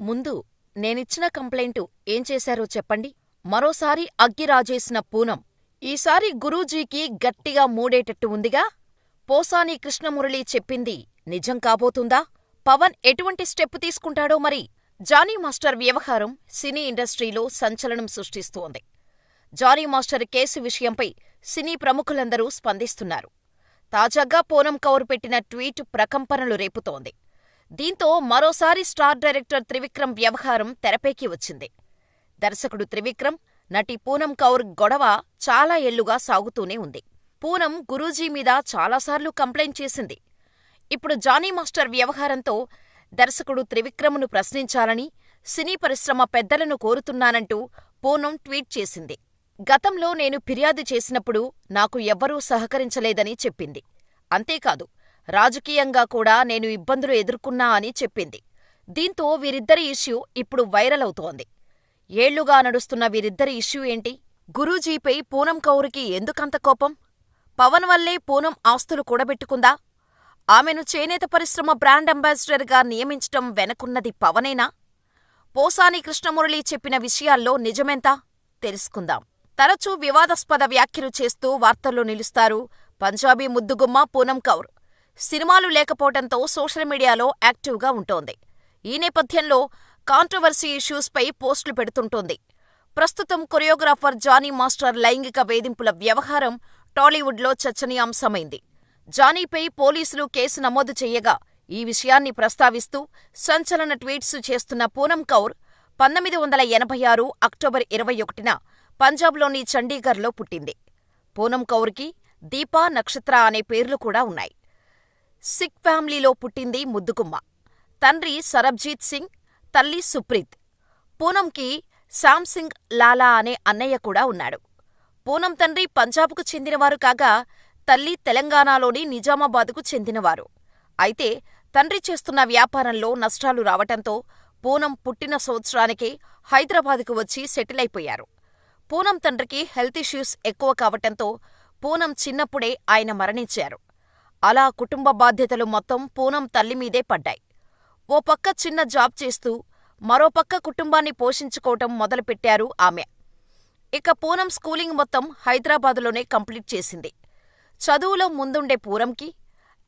ముందు నేనిచ్చిన కంప్లైంటు ఏం చేశారో చెప్పండి. మరోసారి అగ్గి రాజేసిన పూనం. ఈసారి గురూజీకి గట్టిగా మూడేటట్టు ఉందిగా? పోసాని కృష్ణమురళి చెప్పింది నిజం కాబోతుందా? పవన్ ఎటువంటి స్టెప్పు తీసుకుంటాడో మరి? జానీ మాస్టర్ వ్యవహారం సినీ ఇండస్ట్రీలో సంచలనం సృష్టిస్తోంది. జానీ మాస్టర్ కేసు విషయంపై సినీ ప్రముఖులందరూ స్పందిస్తున్నారు. తాజాగా పూనం కౌర్ పెట్టిన ట్వీట్ ప్రకంపనలు రేపుతోంది. దీంతో మరోసారి స్టార్ డైరెక్టర్ త్రివిక్రమ్ వ్యవహారం తెరపైకి వచ్చింది. దర్శకుడు త్రివిక్రమ్, నటి పూనం కౌర్ గొడవ చాలా ఏళ్ళుగా సాగుతూనే ఉంది. పూనం గురూజీ మీద చాలాసార్లు కంప్లైంట్ చేసింది. ఇప్పుడు జానీ మాస్టర్ వ్యవహారంతో దర్శకుడు త్రివిక్రమ్ను ప్రశ్నించాలని సినీ పరిశ్రమ పెద్దలను కోరుతున్నానంటూ పూనం ట్వీట్ చేసింది. గతంలో నేను ఫిర్యాదు చేసినప్పుడు నాకు ఎవ్వరూ సహకరించలేదని చెప్పింది. అంతేకాదు రాజకీయంగా కూడా నేను ఇబ్బందులు ఎదుర్కొన్నా అని చెప్పింది. దీంతో వీరిద్దరి ఇష్యూ ఇప్పుడు వైరల్ అవుతోంది. ఏళ్ళుగా నడుస్తున్న వీరిద్దరి ఇష్యూ ఏంటి? గురూజీపై పూనం కౌరికి ఎందుకంత కోపం? పవన్ వల్లే పూనం ఆస్తులు కూడబెట్టుకుందా? ఆమెను చేనేత పరిశ్రమ బ్రాండ్ అంబాసిడర్గా నియమించటం వెనకున్నది పవనేనా? పోసాని కృష్ణమురళి చెప్పిన విషయాల్లో నిజమెంత? తెలుసుకుందాం. తరచూ వివాదాస్పద వ్యాఖ్యలు చేస్తూ వార్తల్లో నిలుస్తారు పంజాబీ ముద్దుగుమ్మ పూనం కౌర్. సినిమాలు లేకపోవటంతో సోషల్ మీడియాలో యాక్టివ్గా ఉంటోంది. ఈ నేపథ్యంలో కాంట్రవర్సీ ఇష్యూస్పై పోస్టులు పెడుతుంటోంది. ప్రస్తుతం కొరియోగ్రాఫర్ జానీ మాస్టర్ లైంగిక వేధింపుల వ్యవహారం టాలీవుడ్లో చర్చనీయాంశమైంది. జానీపై పోలీసులు కేసు నమోదు చేయగా ఈ విషయాన్ని ప్రస్తావిస్తూ సంచలన ట్వీట్స్ చేస్తున్న పూనం కౌర్ పంతొమ్మిది వందల ఎనభై ఆరు అక్టోబర్ ఇరవై ఒకటిన పంజాబ్లోని చండీగఢ్లో పుట్టింది. పూనం కౌర్కి దీపా, నక్షత్ర అనే పేర్లు కూడా ఉన్నాయి. సిక్ ఫ్యామిలీలో పుట్టింది ముద్దుకుమ్మ తండ్రి సరబ్జీత్ సింగ్, తల్లి సుప్రీత్. పూనంకి శ్యామ్సింగ్ లాలా అనే అన్నయ్య కూడా ఉన్నాడు. పూనం తండ్రి పంజాబ్కు చెందినవారు కాగా తల్లి తెలంగాణలోని నిజామాబాద్కు చెందినవారు. అయితే తండ్రి చేస్తున్న వ్యాపారంలో నష్టాలు రావటంతో పూనం పుట్టిన సంవత్సరానికే హైదరాబాద్కు వచ్చి సెటిల్ అయిపోయారు పూనం తండ్రికి హెల్త్ ఇష్యూస్ ఎక్కువ కావటంతో పూనం చిన్నప్పుడే ఆయన మరణించారు. అలా కుటుంబ బాధ్యతలు మొత్తం పూనం తల్లిమీదే పడ్డాయి. ఓ పక్క చిన్న జాబ్ చేస్తూ మరోపక్క కుటుంబాన్ని పోషించుకోవటం మొదలుపెట్టారు ఆమె. ఇక పూనం స్కూలింగ్ మొత్తం హైదరాబాదులోనే కంప్లీట్ చేసింది. చదువులో ముందుండే పూనంకి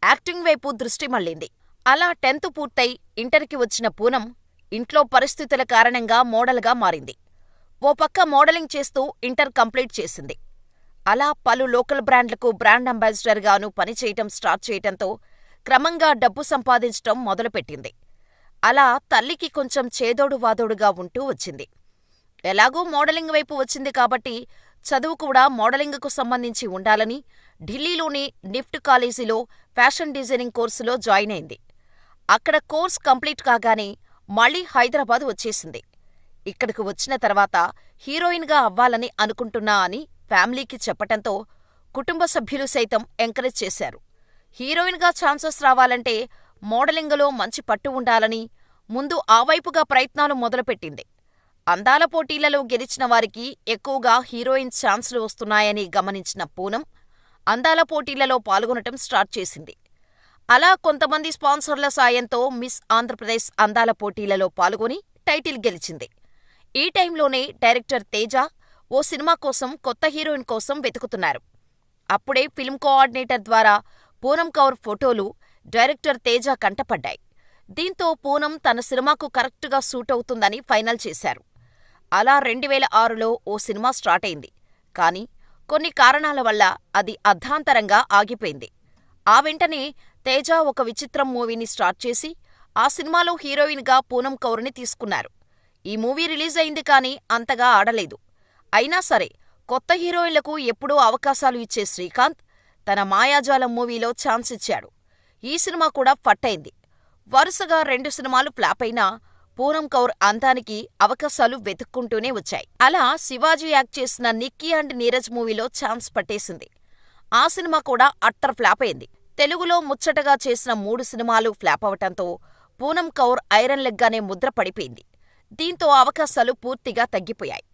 యాక్టింగ్ వైపు దృష్టి మళ్ళింది అలా టెన్త్ పూర్తయి ఇంటర్కి వచ్చిన పూనం ఇంట్లో పరిస్థితుల కారణంగా మోడల్గా మారింది. ఓ పక్క మోడలింగ్ చేస్తూ ఇంటర్ కంప్లీట్ చేసింది. అలా పలు లోకల్ బ్రాండ్లకు బ్రాండ్ అంబాసిడర్గానూ పనిచేయటం స్టార్ట్ చేయటంతో క్రమంగా డబ్బు సంపాదించటం మొదలుపెట్టింది. అలా తల్లికి కొంచెం చేదోడు వాదోడుగా ఉంటూ వచ్చింది. ఎలాగూ మోడలింగ్ వైపు వచ్చింది కాబట్టి చదువు కూడా మోడలింగుకు సంబంధించి ఉండాలని ఢిల్లీలోని నిఫ్ట్ కాలేజీలో ఫ్యాషన్ డిజైనింగ్ కోర్సులో జాయిన్ అయింది. అక్కడ కోర్స్ కంప్లీట్ కాగానే మళ్ళీ హైదరాబాద్ వచ్చేసింది. ఇక్కడకు వచ్చిన తర్వాత హీరోయిన్గా అవ్వాలని అనుకుంటున్నా అని ఫ్యామిలీకి చెప్పటంతో కుటుంబ సభ్యులు సైతం ఎంకరేజ్ చేశారు. హీరోయిన్గా ఛాన్సెస్ రావాలంటే మోడలింగులో మంచి పట్టు ఉండాలని ముందు ఆ వైపుగా ప్రయత్నాలు మొదలుపెట్టింది. అందాల పోటీలలో గెలిచిన వారికి ఎక్కువగా హీరోయిన్ ఛాన్సులు వస్తున్నాయని గమనించిన పూనం అందాల పోటీలలో పాల్గొనటం స్టార్ట్ చేసింది. అలా కొంతమంది స్పాన్సర్ల సాయంతో మిస్ ఆంధ్రప్రదేశ్ అందాల పోటీలలో పాల్గొని టైటిల్ గెలిచింది. ఈ టైంలోనే డైరెక్టర్ తేజ ఓ సినిమా కోసం కొత్త హీరోయిన్ కోసం వెతుకుతున్నారు. అప్పుడే ఫిల్మ్ కోఆర్డినేటర్ ద్వారా పూనం కౌర్ ఫోటోలు డైరెక్టర్ తేజ కంటపడ్డాయి. దీంతో పూనం తన సినిమాకు కరెక్టుగా సూటవుతుందని ఫైనల్ చేశారు. అలా రెండువేల ఆరులో ఓ సినిమా స్టార్టైంది. కానీ కొన్ని కారణాల వల్ల అది అర్ధాంతరంగా ఆగిపోయింది. ఆ వెంటనే తేజ ఒక విచిత్రం మూవీని స్టార్ట్ చేసి ఆ సినిమాలో హీరోయిన్గా పూనం కౌర్ని తీసుకున్నారు. ఈ మూవీ రిలీజ్ అయింది కానీ అంతగా ఆడలేదు. అయినా సరే కొత్త హీరోయిన్లకు ఎప్పుడూ అవకాశాలు ఇచ్చే శ్రీకాంత్ తన మాయాజాలం మూవీలో ఛాన్స్ ఇచ్చాడు. ఈ సినిమా కూడా ఫట్టైంది. వరుసగా రెండు సినిమాలు ఫ్లాపైనా పూనం కౌర్ అందానికి అవకాశాలు వెతుక్కుంటూనే వచ్చాయి. అలా శివాజీ యాక్ట్ చేసిన నిక్కీ అండ్ నీరజ్ మూవీలో ఛాన్స్ పట్టేసింది. ఆ సినిమా కూడా అట్టర్ ఫ్లాప్ అయింది. తెలుగులో ముచ్చటగా చేసిన మూడు సినిమాలు ఫ్లాప్ అవటంతో పూనం కౌర్ ఐరన్ లెగ్గానే ముద్ర పడిపోయింది. దీంతో అవకాశాలు పూర్తిగా తగ్గిపోయాయి.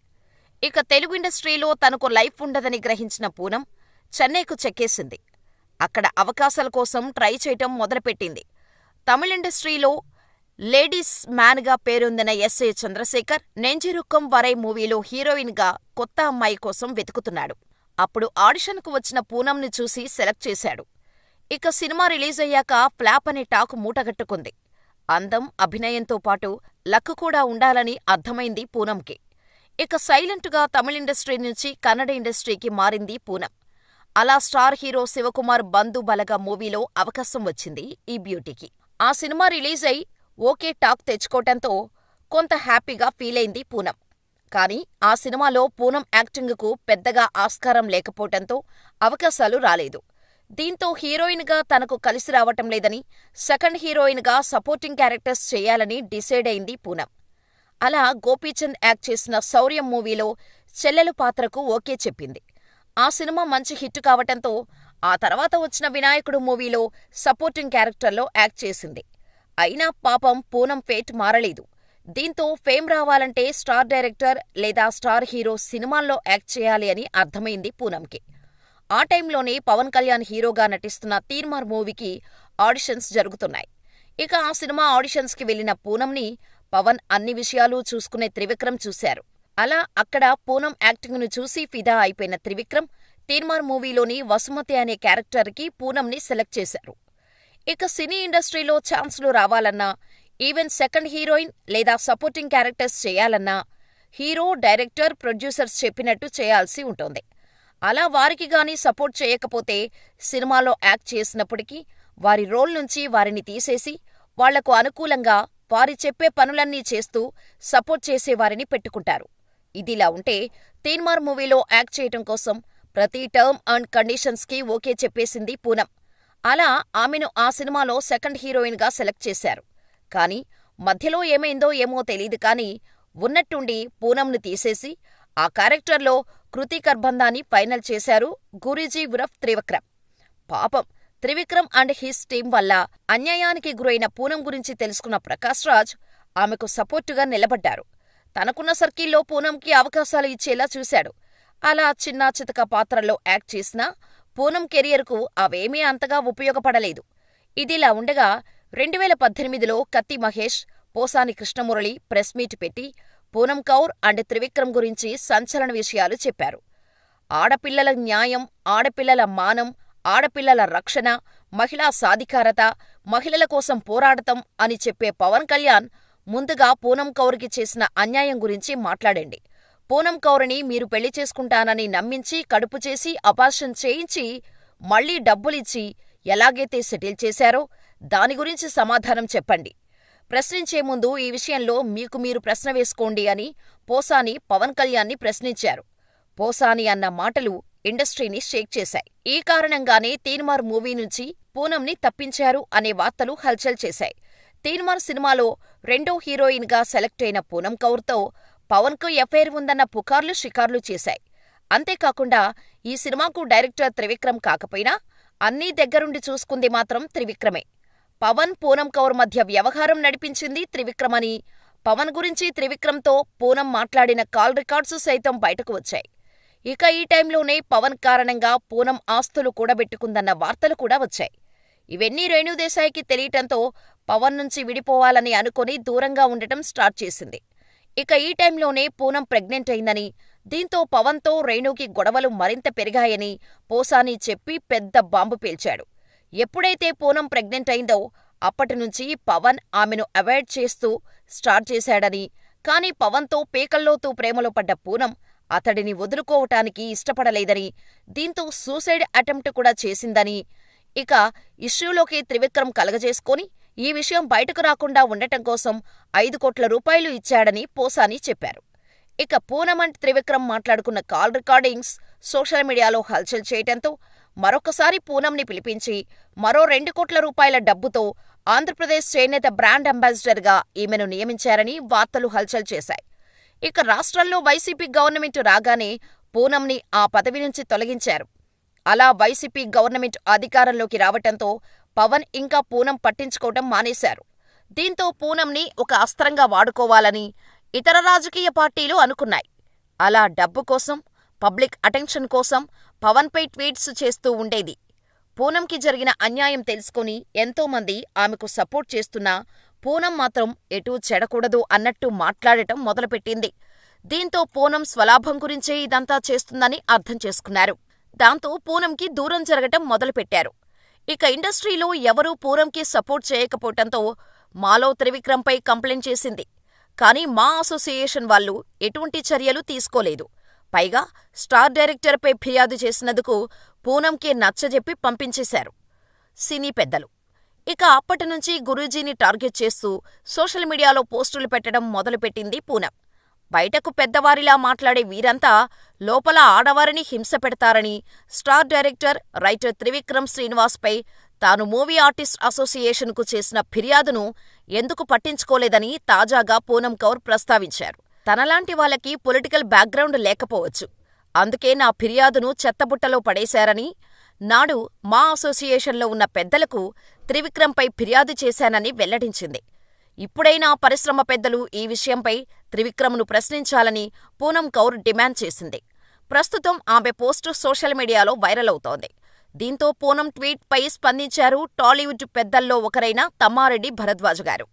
ఇక తెలుగు ఇండస్ట్రీలో తనకు లైఫ్ ఉండదని గ్రహించిన పూనం చెన్నైకు చెక్కేసింది. అక్కడ అవకాశాల కోసం ట్రై చేయటం మొదలుపెట్టింది. తమిళ ఇండస్ట్రీలో లేడీస్ మ్యాన్గా పేరొందిన ఎస్ఏ చంద్రశేఖర్ నెంజిరుక్కం వరై మూవీలో హీరోయిన్గా కొత్త అమ్మాయి కోసం వెతుకుతున్నాడు. అప్పుడు ఆడిషన్కు వచ్చిన పూనంని చూసి సెలెక్ట్ చేశాడు. ఇక సినిమా రిలీజయ్యాక ఫ్లాప్ అనే టాక్ మూటగట్టుకుంది. అందం, అభినయంతో పాటు లక్ కూడా ఉండాలని అర్థమైంది పూనంకి. ఇక సైలెంట్గా తమిళిండస్ట్రీ నుంచి కన్నడ ఇండస్ట్రీకి మారింది పూనం. అలా స్టార్ హీరో శివకుమార్ బంధు బలగ మూవీలో అవకాశం వచ్చింది ఈ బ్యూటీకి. ఆ సినిమా రిలీజ్ అయి ఓకే టాక్ తెచ్చుకోవటంతో కొంత హ్యాపీగా ఫీలైంది పూనం. కానీ ఆ సినిమాలో పూనం యాక్టింగుకు పెద్దగా ఆస్కారం లేకపోవటంతో అవకాశాలు రాలేదు. దీంతో హీరోయిన్గా తనకు కలిసి రావటం లేదని, సెకండ్ హీరోయిన్గా సపోర్టింగ్ క్యారెక్టర్స్ చేయాలని డిసైడ్ అయింది పూనం. అలా గోపీచంద్ యాక్ట్ చేసిన శౌర్యం మూవీలో చెల్లెలు పాత్రకు ఓకే చెప్పింది. ఆ సినిమా మంచి హిట్ కావటంతో ఆ తర్వాత వచ్చిన వినాయకుడు మూవీలో సపోర్టింగ్ క్యారెక్టర్లో యాక్ట్ చేసింది. అయినా పాపం పూనం ఫేట్ మారలేదు. దీంతో ఫేమ్ రావాలంటే స్టార్ డైరెక్టర్ లేదా స్టార్ హీరో సినిమాల్లో యాక్ట్ చేయాలి అని అర్థమైంది పూనంకి. ఆ టైంలోనే పవన్ కళ్యాణ్ హీరోగా నటిస్తున్న తీర్మార్ మూవీకి ఆడిషన్స్ జరుగుతున్నాయి. ఇక ఆ సినిమా ఆడిషన్స్కి వెళ్ళిన పూనంని పవన్ అన్ని విషయాలూ చూసుకునే త్రివిక్రమ్ చూశారు. అలా అక్కడ పూనం యాక్టింగ్ను చూసి ఫిదా అయిపోయిన త్రివిక్రమ్ తీర్మార్ మూవీలోని వసుమతి అనే క్యారెక్టర్కి పూనంని సెలెక్ట్ చేశారు. ఇక సినీ ఇండస్ట్రీలో ఛాన్సులు రావాలన్నా, ఈవెన్ సెకండ్ హీరోయిన్ లేదా సపోర్టింగ్ క్యారెక్టర్స్ చేయాలన్నా హీరో, డైరెక్టర్, ప్రొడ్యూసర్స్ చెప్పినట్టు చేయాల్సి ఉంటుంది అలా వారికి గాని సపోర్ట్ చేయకపోతే సినిమాలో యాక్ట్ చేసినప్పటికీ వారి రోల్ నుంచి వారిని తీసేసి వాళ్ళకు అనుకూలంగా వారి చెప్పే పనులన్నీ చేస్తూ సపోర్ట్ చేసేవారిని పెట్టుకుంటారు. ఇదిలా ఉంటే తీన్మార్ మూవీలో యాక్ట్ చేయటం కోసం ప్రతి టర్మ్ అండ్ కండిషన్స్కి ఓకే చెప్పేసింది పూనం. అలా ఆమెను ఆ సినిమాలో సెకండ్ హీరోయిన్గా సెలెక్ట్ చేశారు. కానీ మధ్యలో ఏమైందో ఏమో తెలియదు కానీ ఉన్నట్టుండి పూనంను తీసేసి ఆ క్యారెక్టర్లో కృతికర్బంధాన్ని ఫైనల్ చేశారు గురూజీ ఉరఫ్ త్రివక్రమ్ పాపం త్రివిక్రమ్ అండ్ హిస్ టీం వల్ల అన్యాయానికి గురైన పూనం గురించి తెలుసుకున్న ప్రకాష్ రాజ్ ఆమెకు సపోర్టుగా నిలబడ్డారు. తనకున్న సర్కిల్లో పూనంకి అవకాశాలు ఇచ్చేలా చూశాడు. అలా చిన్నా చితక పాత్రల్లో యాక్ట్ చేసినా పూనం కెరియర్కు అవేమీ అంతగా ఉపయోగపడలేదు. ఇదిలా ఉండగా రెండువేల పద్దెనిమిదిలో కత్తి మహేష్, పోసాని కృష్ణమురళి ప్రెస్ మీట్ పెట్టి పూనం కౌర్ అండ్ త్రివిక్రమ్ గురించి సంచలన విషయాలు చెప్పారు. ఆడపిల్లల న్యాయం, ఆడపిల్లల మానం, ఆడపిల్లల రక్షణ, మహిళా సాధికారత, మహిళల కోసం పోరాడతం అని చెప్పే పవన్ కళ్యాణ్ ముందుగా పూనం కౌర్కి చేసిన అన్యాయం గురించి మాట్లాడండి. పూనం కౌర్ని మీరు పెళ్ళి చేసుకుంటానని నమ్మించి కడుపు చేసి అబార్షన్ చేయించి మళ్ళీ డబ్బులిచ్చి ఎలాగైతే సెటిల్ చేశారో దాని గురించి సమాధానం చెప్పండి. ప్రశ్నించే ముందు ఈ విషయంలో మీకు మీరు ప్రశ్న వేసుకోండి అని పోసాని పవన్ కళ్యాణ్ని ప్రశ్నించారు. పోసాని అన్న మాటలు ఇండస్ట్రీని షేక్ చేశాయి. ఈ కారణంగానే తీన్మార్ మూవీ నుంచి పూనంని తప్పించారు అనే వార్తలు హల్చల్ చేశాయి. తీన్మార్ సినిమాలో రెండో హీరోయిన్గా సెలెక్ట్ అయిన పూనం కౌర్తో పవన్కు ఎఫైర్ ఉందన్న పుకార్లు షికార్లు చేశాయి. అంతేకాకుండా ఈ సినిమాకు డైరెక్టర్ త్రివిక్రమ్ కాకపోయినా అన్నీ దగ్గరుండి చూసుకుంది మాత్రం త్రివిక్రమే. పవన్, పూనం కౌర్ మధ్య వ్యవహారం నడిపించింది త్రివిక్రమ్ అని, పవన్ గురించి త్రివిక్రమ్తో పూనం మాట్లాడిన కాల్ రికార్డ్స్ సైతం బయటకు వచ్చాయి. ఇక ఈ టైంలోనే పవన్ కారణంగా పూనం ఆస్తులు కూడబెట్టుకుందన్న వార్తలు కూడా వచ్చాయి. ఇవన్నీ రేణుదేశాయికి తెలియటంతో పవన్ నుంచి విడిపోవాలని అనుకుని దూరంగా ఉండటం స్టార్ట్ చేసింది. ఇక ఈ టైంలోనే పూనం ప్రెగ్నెంట్ అయిందని, దీంతో పవన్తో రేణుకి గొడవలు మరింత పెరిగాయని పోసాని చెప్పి పెద్ద బాంబు పేల్చాడు. ఎప్పుడైతే పూనం ప్రెగ్నెంట్ అయిందో అప్పటినుంచి పవన్ ఆమెను అవాయిడ్ చేస్తూ స్టార్ట్ చేశాడని, కానీ పవన్తో పేకల్లోతూ ప్రేమలో పడ్డ పూనం అతడిని వదులుకోవటానికి ఇష్టపడలేదని, దీంతో సూసైడ్ అటెంప్ట్ కూడా చేసిందని, ఇక ఇష్యూలోకి త్రివిక్రమ్ కలగజేసుకొని ఈ విషయం బయటకు రాకుండా ఉండటం కోసం ఐదు కోట్ల రూపాయలు ఇచ్చాడని పోసాని చెప్పారు. ఇక పూనం త్రివిక్రమ్ మాట్లాడుకున్న కాల్ రికార్డింగ్స్ సోషల్ మీడియాలో హల్చల్ చేయటంతో మరొకసారి పూనంని పిలిపించి మరో రెండు కోట్ల రూపాయల డబ్బుతో ఆంధ్రప్రదేశ్ చేనేత బ్రాండ్ అంబాసిడర్గా ఈమెను నియమించారని వార్తలు హల్చల్ చేశాయి. ఇక రాష్ట్రంలో వైసీపీ గవర్నమెంట్ రాగానే పూనంని ఆ పదవి నుంచి తొలగించారు. అలా వైసీపీ గవర్నమెంట్ అధికారంలోకి రావటంతో పవన్ ఇంకా పూనం పట్టించుకోవటం మానేశారు. దీంతో పూనంని ఒక అస్త్రంగా వాడుకోవాలని ఇతర రాజకీయ పార్టీలు అనుకున్నాయి. అలా డబ్బు కోసం, పబ్లిక్ అటెన్షన్ కోసం పవన్పై ట్వీట్స్ చేస్తూ ఉండేది. పూనంకి జరిగిన అన్యాయం తెలుసుకుని ఎంతోమంది ఆమెకు సపోర్ట్ చేస్తున్నా పూనం మాత్రం ఎటూ చెడకూడదు అన్నట్టు మాట్లాడటం మొదలుపెట్టింది. దీంతో పూనం స్వలాభం గురించే ఇదంతా చేస్తుందని అర్థం చేసుకున్నారు. దాంతో పూనంకి దూరం జరగటం మొదలుపెట్టారు. ఇక ఇండస్ట్రీలో ఎవరూ పూనంకి సపోర్ట్ చేయకపోవటంతో మాలో త్రివిక్రమ్పై కంప్లైంట్ చేసింది. కానీ మా అసోసియేషన్ వాళ్ళు ఎటువంటి చర్యలు తీసుకోలేదు. పైగా స్టార్ డైరెక్టర్పై ఫిర్యాదు చేసినందుకు పూనంకి నచ్చజెప్పి పంపించేశారు. సినీ పెద్దలు ఇక అప్పటినుంచి గురూజీని టార్గెట్ చేస్తూ సోషల్ మీడియాలో పోస్టులు పెట్టడం మొదలుపెట్టింది పూనం బయటకు పెద్దవారిలా మాట్లాడే వీరంతా లోపల ఆడవారిని హింస పెడతారని స్టార్ డైరెక్టర్ రైటర్ త్రివిక్రమ్ శ్రీనివాస్పై తాను మూవీ ఆర్టిస్ట్ అసోసియేషన్కు చేసిన ఫిర్యాదును ఎందుకు పట్టించుకోలేదని తాజాగా పూనం కౌర్ ప్రస్తావించారు. తనలాంటి వాళ్ళకి పొలిటికల్ బ్యాక్గ్రౌండ్ లేకపోవచ్చు. అందుకే నా ఫిర్యాదును చెత్తబుట్టలో పడేశారని నాడు మా అసోసియేషన్లో ఉన్న పెద్దలకు త్రివిక్రమ్పై ఫిర్యాదు చేశానని వెల్లడించింది. ఇప్పుడైనా పరిశ్రమ పెద్దలు ఈ విషయంపై త్రివిక్రమ్ను ప్రశ్నించాలని పూనం కౌర్ డిమాండ్ చేసింది. ప్రస్తుతం ఆమె పోస్టు సోషల్ మీడియాలో వైరల్ అవుతోంది. దీంతో పూనం ట్వీట్పై స్పందించారు టాలీవుడ్ పెద్దల్లో ఒకరైన తమ్మారెడ్డి భరద్వాజ్ గారు.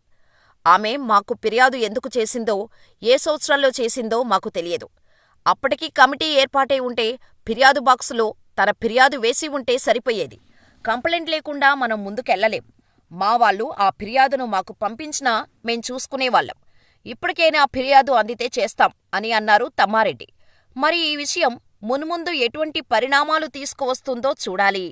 ఆమె మాకు ఫిర్యాదు ఎందుకు చేసిందో ఏ సంవత్సరంలో చేసిందో మాకు తెలియదు. అప్పటికి కమిటీ ఏర్పాటై ఉంటే ఫిర్యాదు బాక్సులో తన ఫిర్యాదు వేసి ఉంటే సరిపోయేది. కంప్లైంట్ లేకుండా మనం ముందుకెళ్ళలేం మా వాళ్ళు ఆ ఫిర్యాదును మాకు పంపించినా మేం చూసుకునేవాళ్ళం ఇప్పటికైనా ఫిర్యాదు అందితే చేస్తాం అని అన్నారు తమ్మారెడ్డి. మరి ఈ విషయం మున్ముందు ఎటువంటి పరిణామాలు తీసుకువస్తుందో చూడాలి.